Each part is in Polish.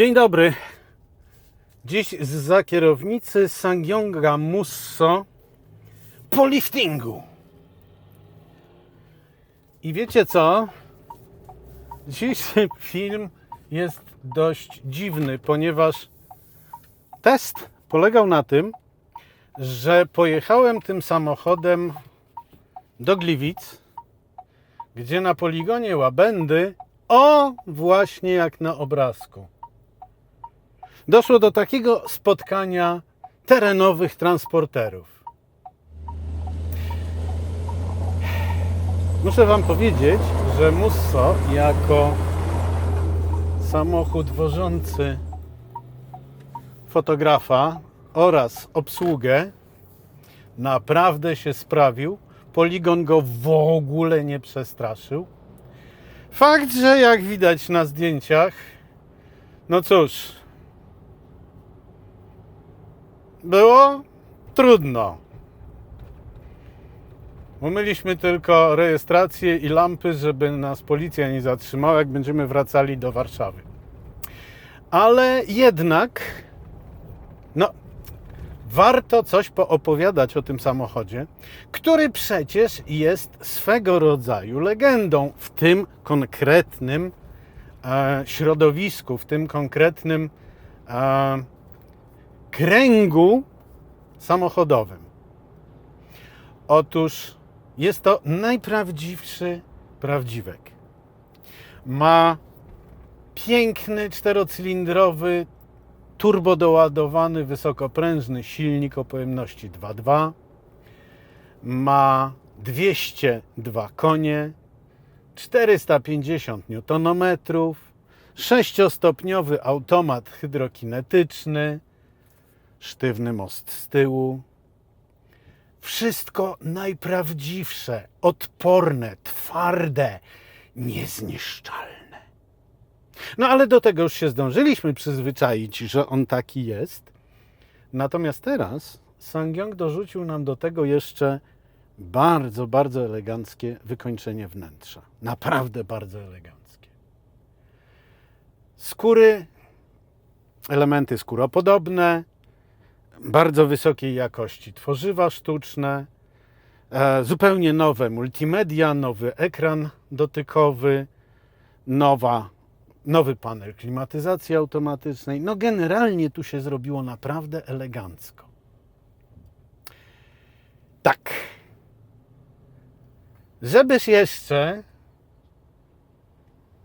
Dzień dobry. Dziś za kierownicy Sangyonga Musso po liftingu. I wiecie co? Dzisiejszy film jest dość dziwny, ponieważ test polegał na tym, że pojechałem tym samochodem do Gliwic, gdzie na poligonie Łabędy, o właśnie jak na obrazku, doszło do takiego spotkania terenowych transporterów. Muszę Wam powiedzieć, że Musso jako samochód wożący fotografa oraz obsługę naprawdę się sprawił. Poligon go w ogóle nie przestraszył. Fakt, że jak widać na zdjęciach, no cóż, było trudno. Umyliśmy tylko rejestrację i lampy, żeby nas policja nie zatrzymała, jak będziemy wracali do Warszawy. Ale jednak, no, warto coś poopowiadać o tym samochodzie, który przecież jest swego rodzaju legendą w tym konkretnym e, środowisku, w tym konkretnym e, kręgu samochodowym. Otóż jest to najprawdziwszy prawdziwek. Ma piękny czterocylindrowy turbodoładowany wysokoprężny silnik o pojemności 2.2. Ma 202 konie, 450 Nm, sześciostopniowy automat hydrokinetyczny, sztywny most z tyłu. Wszystko najprawdziwsze, odporne, twarde, niezniszczalne. No ale do tego już się zdążyliśmy przyzwyczaić, że on taki jest. Natomiast teraz Sangyong dorzucił nam do tego jeszcze bardzo, bardzo eleganckie wykończenie wnętrza. Naprawdę bardzo eleganckie. Skóry, elementy skóropodobne, bardzo wysokiej jakości tworzywa sztuczne, e, zupełnie nowe multimedia, nowy ekran dotykowy, nowa nowy panel klimatyzacji automatycznej. No generalnie tu się zrobiło naprawdę elegancko. Tak. Żebyś jeszcze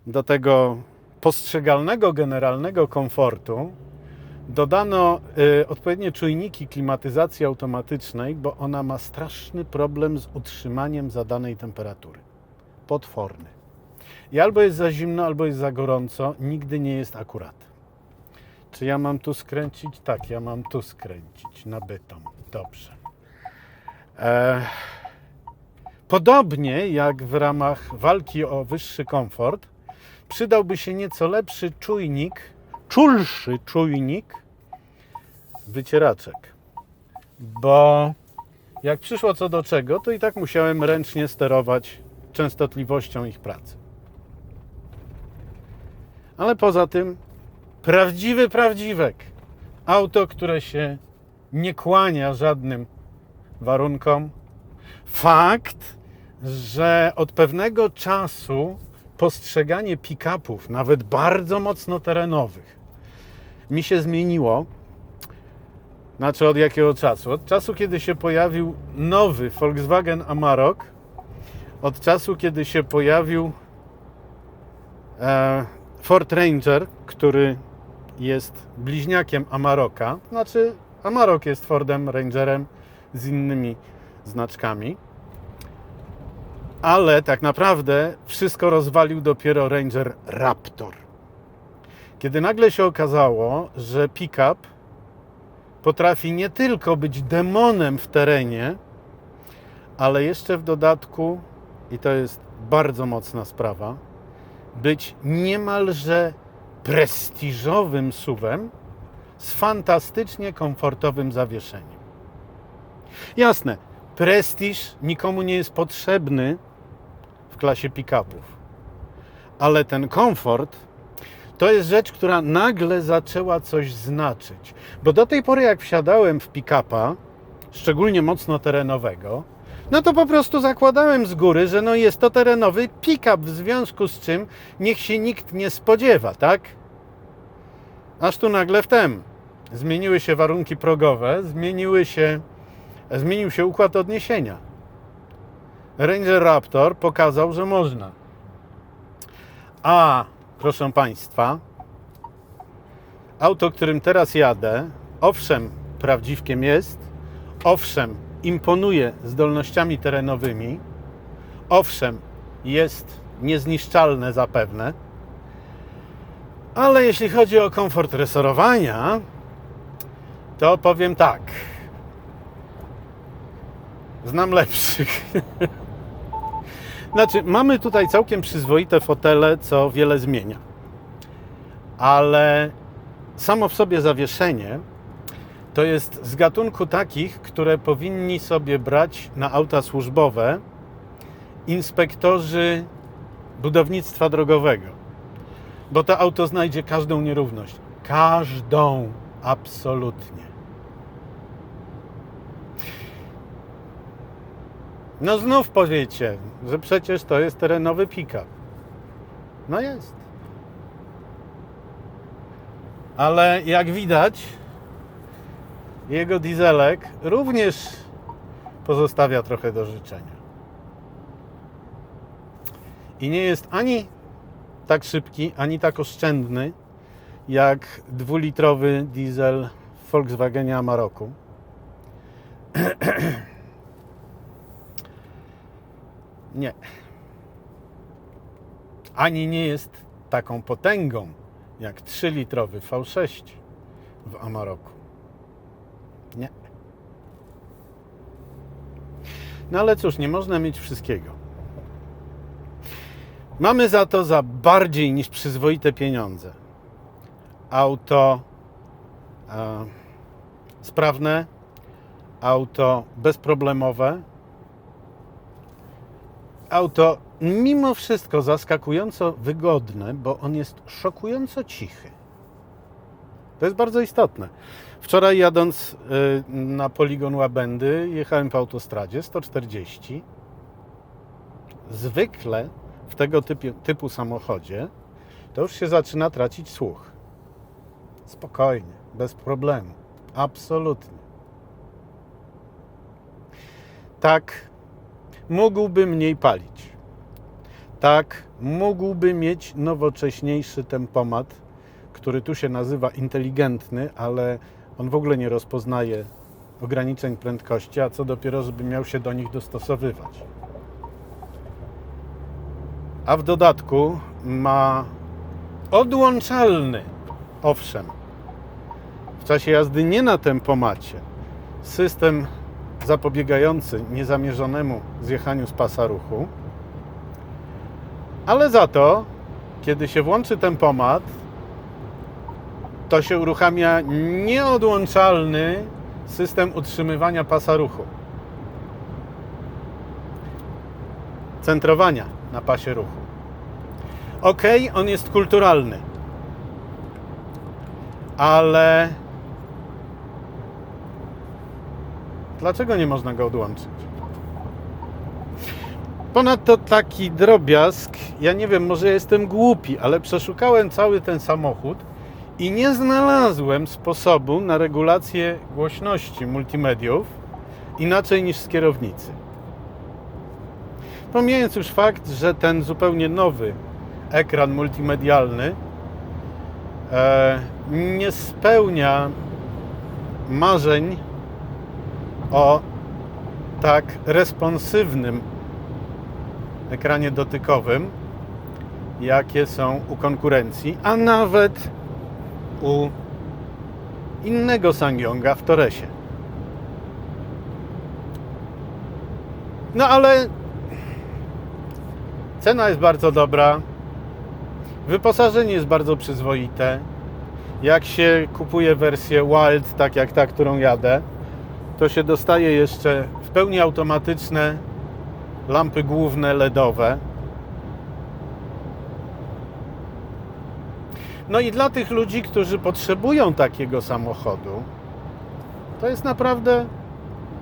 do tego postrzegalnego generalnego komfortu dodano y, odpowiednie czujniki klimatyzacji automatycznej, bo ona ma straszny problem z utrzymaniem zadanej temperatury. Potworny. I albo jest za zimno, albo jest za gorąco, nigdy nie jest akurat. Czy ja mam tu skręcić? Tak, ja mam tu skręcić na bytom. Dobrze. E, podobnie jak w ramach walki o wyższy komfort, przydałby się nieco lepszy czujnik, czulszy czujnik wycieraczek. Bo jak przyszło co do czego, to i tak musiałem ręcznie sterować częstotliwością ich pracy. Ale poza tym prawdziwy prawdziwek. Auto, które się nie kłania żadnym warunkom. Fakt, że od pewnego czasu postrzeganie pick-upów, nawet bardzo mocno terenowych, mi się zmieniło. Znaczy od jakiego czasu? Od czasu, kiedy się pojawił nowy Volkswagen Amarok, od czasu, kiedy się pojawił e, Ford Ranger, który jest bliźniakiem Amaroka, znaczy Amarok jest Fordem Rangerem z innymi znaczkami, ale tak naprawdę wszystko rozwalił dopiero Ranger Raptor. Kiedy nagle się okazało, że pick-up potrafi nie tylko być demonem w terenie, ale jeszcze w dodatku, i to jest bardzo mocna sprawa, być niemalże prestiżowym suwem z fantastycznie komfortowym zawieszeniem. Jasne, prestiż nikomu nie jest potrzebny w klasie pick-upów, ale ten komfort to jest rzecz, która nagle zaczęła coś znaczyć. Bo do tej pory, jak wsiadałem w pick-upa, szczególnie mocno terenowego, no to po prostu zakładałem z góry, że no jest to terenowy pick-up, w związku z czym niech się nikt nie spodziewa, tak? Aż tu nagle wtem zmieniły się warunki progowe, zmieniły się, zmienił się układ odniesienia. Ranger Raptor pokazał, że można. A, proszę Państwa, auto, którym teraz jadę, owszem, prawdziwkiem jest, owszem, imponuje zdolnościami terenowymi, owszem, jest niezniszczalne zapewne, ale jeśli chodzi o komfort resorowania, to powiem tak. Znam lepszych. Znaczy, mamy tutaj całkiem przyzwoite fotele, co wiele zmienia. Ale samo w sobie zawieszenie to jest z gatunku takich, które powinni sobie brać na auta służbowe inspektorzy budownictwa drogowego. Bo to auto znajdzie każdą nierówność. Każdą, absolutnie. No znów powiecie, że przecież to jest terenowy pick-up. No jest. Ale jak widać, jego dieselek również pozostawia trochę do życzenia. I nie jest ani tak szybki, ani tak oszczędny jak dwulitrowy diesel w Volkswagenie Nie. Ani nie jest taką potęgą jak 3-litrowy V6 w Amaroku. Nie. No ale cóż, nie można mieć wszystkiego. Mamy za to za bardziej niż przyzwoite pieniądze. Auto e, sprawne, auto bezproblemowe, auto mimo wszystko zaskakująco wygodne, bo on jest szokująco cichy. To jest bardzo istotne. Wczoraj jadąc y, na poligon Łabędy jechałem po autostradzie 140. Zwykle w tego typu, typu samochodzie to już się zaczyna tracić słuch. Spokojnie, bez problemu. Absolutnie. Tak, mógłby mniej palić. Tak, mógłby mieć nowocześniejszy tempomat, który tu się nazywa inteligentny, ale on w ogóle nie rozpoznaje ograniczeń prędkości, a co dopiero, żeby miał się do nich dostosowywać. A w dodatku ma odłączalny, owszem, w czasie jazdy nie na tempomacie, system zapobiegający niezamierzonemu zjechaniu z pasa ruchu, ale za to, kiedy się włączy tempomat, to się uruchamia nieodłączalny system utrzymywania pasa ruchu. Centrowania na pasie ruchu. Ok, on jest kulturalny, ale dlaczego nie można go odłączyć? Ponadto taki drobiazg, ja nie wiem, może jestem głupi, ale przeszukałem cały ten samochód i nie znalazłem sposobu na regulację głośności multimediów inaczej niż z kierownicy. Pomijając już fakt, że ten zupełnie nowy ekran multimedialny e, nie spełnia marzeń o tak responsywnym ekranie dotykowym, jakie są u konkurencji, a nawet u innego Sangyonga w Toresie. No ale cena jest bardzo dobra. Wyposażenie jest bardzo przyzwoite. Jak się kupuje wersję Wild, tak jak ta, którą jadę, to się dostaje jeszcze w pełni automatyczne lampy główne LEDowe. No i dla tych ludzi, którzy potrzebują takiego samochodu, to jest naprawdę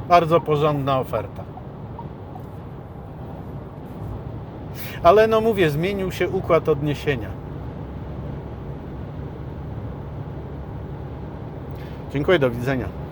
bardzo porządna oferta. Ale no mówię, zmienił się układ odniesienia. Dziękuję, do widzenia.